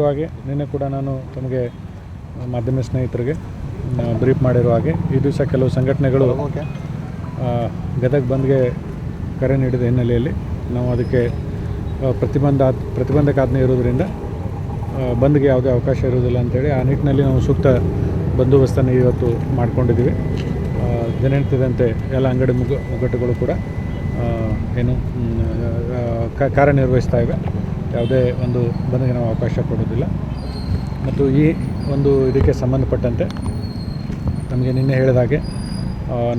ಹಾಗೆ ನಿನ್ನೆ ಕೂಡ ನಾನು ತಮಗೆ ಮಾಧ್ಯಮ ಸ್ನೇಹಿತರಿಗೆ ಬ್ರೀಫ್ ಮಾಡಿರೋ ಹಾಗೆ ಈ ದಿವಸ ಕೆಲವು ಸಂಘಟನೆಗಳು ಗದಗ ಬಂದ್ಗೆ ಕರೆ ನೀಡಿದ ಹಿನ್ನೆಲೆಯಲ್ಲಿ ನಾವು ಅದಕ್ಕೆ ಪ್ರತಿಬಂಧ ಪ್ರತಿಬಂಧ ಪ್ರತಿಬಂಧಕಾಜ್ಞೆ ಇರೋದರಿಂದ ಬಂದ್ಗೆ ಯಾವುದೇ ಅವಕಾಶ ಇರೋದಿಲ್ಲ ಅಂತೇಳಿ ಆ ನಿಟ್ಟಿನಲ್ಲಿ ನಾವು ಸೂಕ್ತ ಬಂದೋಬಸ್ತನ್ನು ಇವತ್ತು ಮಾಡಿಕೊಂಡಿದ್ದೀವಿ. ದಿನನಿತ್ಯದಂತೆ ಎಲ್ಲ ಅಂಗಡಿ ಮುಗ ಮುಗ್ಗಟ್ಟುಗಳು ಕೂಡ ಏನು ಕಾರ್ಯನಿರ್ವಹಿಸ್ತಾ ಇವೆ. ಯಾವುದೇ ಒಂದು ಬಂದ್ಗೆ ನಾವು ಅವಕಾಶ ಕೊಡೋದಿಲ್ಲ. ಮತ್ತು ಈ ಒಂದು ಇದಕ್ಕೆ ಸಂಬಂಧಪಟ್ಟಂತೆ ನಮಗೆ ನಿನ್ನೆ ಹೇಳಿದ ಹಾಗೆ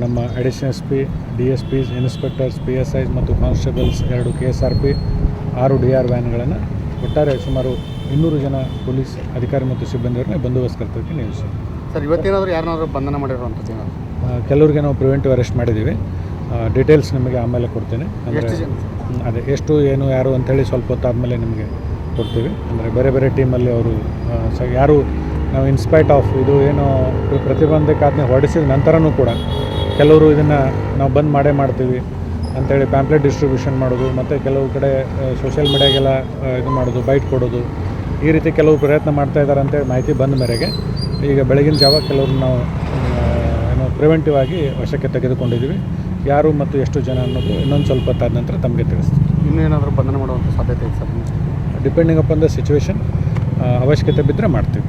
ನಮ್ಮ addition S P D S Ps inspectors P S Is ಮತ್ತು ಕಾನ್ಸ್ಟೇಬಲ್ಸ್ ಎರಡು ಕೆ ಎಸ್ ಆರ್ ಪಿ ಆರು ಡಿ ಆರ್ ವ್ಯಾನ್ಗಳನ್ನು ಒಟ್ಟಾರೆ ಸುಮಾರು ಇನ್ನೂರು ಜನ ಪೊಲೀಸ್ ಅಧಿಕಾರಿ ಮತ್ತು ಸಿಬ್ಬಂದಿಯವ್ರನ್ನ ಬಂದೋಬಸ್ತ್ ಕರ್ತವ್ಯಕ್ಕೆ ನಿಲ್ಲಿಸಿ ಸರ್ ಇವತ್ತೇನಾದರೂ ಯಾರನ್ನಾದರೂ ಬಂಧನ ಮಾಡಿರುವಂಥದ್ದು ಅಂತ ಕೆಲವ್ರಿಗೆ ನಾವು ಪ್ರಿವೆಂಟಿವ್ ಅರೆಸ್ಟ್ ಮಾಡಿದ್ದೀವಿ. ಡೀಟೇಲ್ಸ್ ನಿಮಗೆ ಆಮೇಲೆ ಕೊಡ್ತೇನೆ. ಅಂದರೆ ಅದೇ ಎಷ್ಟು ಏನು ಯಾರು ಅಂಥೇಳಿ ಸ್ವಲ್ಪ ಹೊತ್ತಾದಮೇಲೆ ನಿಮಗೆ ಕೊಡ್ತೀವಿ. ಅಂದರೆ ಬೇರೆ ಬೇರೆ ಟೀಮಲ್ಲಿ ಅವರು ಸ ಯಾರು ನಾವು ಇನ್ಸ್ಪೈಟ್ ಆಫ್ ಇದು ಏನು ಪ್ರತಿಬಂಧಕ ಆದ್ಮೇಲೆ ಹೊರಡಿಸಿದ ನಂತರನೂ ಕೂಡ ಕೆಲವರು ಇದನ್ನು ನಾವು ಬಂದ್ ಮಾಡೇ ಮಾಡ್ತೀವಿ ಅಂಥೇಳಿ ಪ್ಯಾಂಪ್ಲೆಟ್ ಡಿಸ್ಟ್ರಿಬ್ಯೂಷನ್ ಮಾಡೋದು ಮತ್ತು ಕೆಲವು ಕಡೆ ಸೋಷಿಯಲ್ ಮೀಡಿಯಾಗೆಲ್ಲ ಇದು ಮಾಡೋದು ಬೈಟ್ ಕೊಡೋದು ಈ ರೀತಿ ಕೆಲವು ಪ್ರಯತ್ನ ಮಾಡ್ತಾ ಇದ್ದಾರೆ ಅಂತೇಳಿ ಮಾಹಿತಿ ಬಂದ ಮೇರೆಗೆ ಈಗ ಬೆಳಗಿನ ಜಾವ ಕೆಲವರು ನಾವು ಏನು ಪ್ರಿವೆಂಟಿವ್ ಆಗಿ ವಶಕ್ಕೆ ತೆಗೆದುಕೊಂಡಿದ್ದೀವಿ. ಯಾರು ಮತ್ತು ಎಷ್ಟು ಜನ ಅನ್ನೋದು ಇನ್ನೊಂದು ಸ್ವಲ್ಪ ಹೊತ್ತಾದ ನಂತರ ತಮಗೆ ತಿಳಿಸ್ತೀವಿ ಇನ್ನೇನಾದರೂ ಬಂಧನ ಮಾಡುವಂಥ ಸಾಧ್ಯತೆ ಇದೆ sir depending upon the situation ಅವಶ್ಯಕತೆ ಬಿದ್ದರೆ ಮಾಡ್ತೀವಿ.